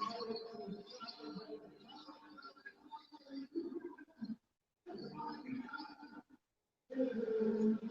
Thank you.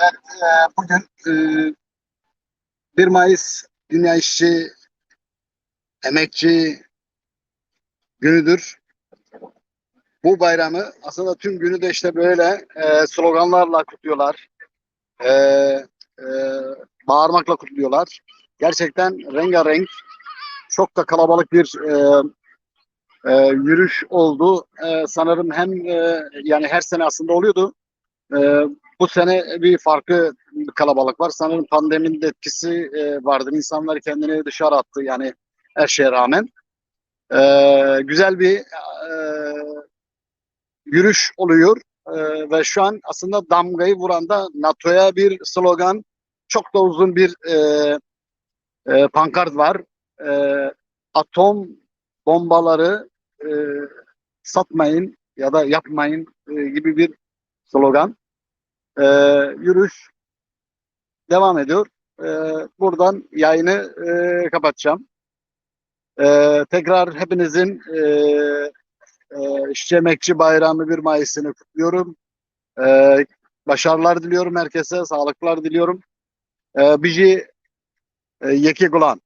Evet, e, bugün e, 1 Mayıs Dünya İşçi Emekçi Günüdür. Bu bayramı aslında tüm günü de işte böyle e, sloganlarla kutluyorlar. E, e, bağırmakla kutluyorlar. Gerçekten rengarenk, çok da kalabalık bir e, e, yürüyüş oldu. E, sanırım hem e, yani her sene aslında oluyordu. E, bu sene bir farklı kalabalık var. Sanırım pandeminin de etkisi e, vardır. İnsanlar kendini dışarı attı yani her şeye rağmen. E, güzel bir e, yürüyüş oluyor. E, ve şu an aslında damgayı vuran da NATO'ya bir slogan. Çok da uzun bir e, e, pankart var. E, atom bombaları e, satmayın ya da yapmayın e, gibi bir slogan. E, yürüyüş devam ediyor. E, buradan yayını e, kapatacağım. E, tekrar hepinizin e, e, Emekçi Bayramı 1 Mayıs'ını kutluyorum. E, başarılar diliyorum herkese, sağlıklar diliyorum. E, bizi e, yeki gulan.